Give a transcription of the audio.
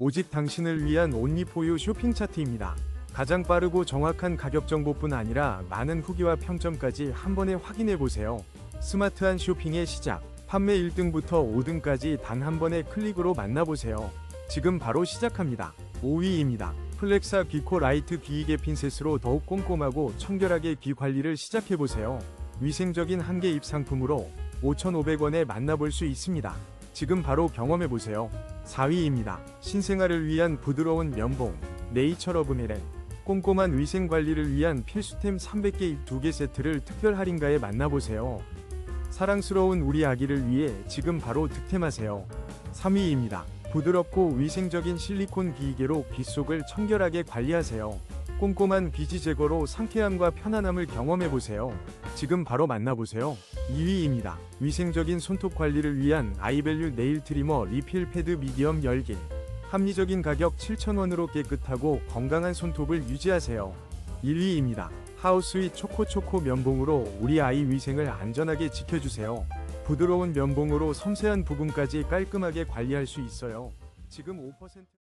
오직 당신을 위한 온리포유 쇼핑 차트입니다. 가장 빠르고 정확한 가격 정보뿐 아니라 많은 후기와 평점까지 한 번에 확인해 보세요. 스마트한 쇼핑의 시작. 판매 1등부터 5등까지 단 한 번의 클릭으로 만나보세요. 지금 바로 시작합니다. 5위입니다. 플렉사 귀코 라이트 귀이개 핀셋으로 더욱 꼼꼼하고 청결하게 귀 관리를 시작해 보세요. 위생적인 한개 입 상품으로 5,500원에 만나볼 수 있습니다. 지금 바로 경험해 보세요. 4위입니다. 신생아를 위한 부드러운 면봉 네이처러브 메렌 꼼꼼한 위생 관리를 위한 필수템 300개 입 2개 세트를 특별 할인가에 만나보세요. 사랑스러운 우리 아기를 위해 지금 바로 득템하세요. 3위입니다. 부드럽고 위생적인 실리콘 귀이개로 귀 속을 청결하게 관리하세요. 꼼꼼한 비지 제거로 상쾌함과 편안함을 경험해 보세요. 지금 바로 만나보세요. 2위입니다. 위생적인 손톱 관리를 위한 아이밸류 네일 트리머 리필 패드 미디엄 10개. 합리적인 가격 7,000원으로 깨끗하고 건강한 손톱을 유지하세요. 1위입니다. 하우스윗 초코초코 면봉으로 우리 아이 위생을 안전하게 지켜주세요. 부드러운 면봉으로 섬세한 부분까지 깔끔하게 관리할 수 있어요. 지금 5%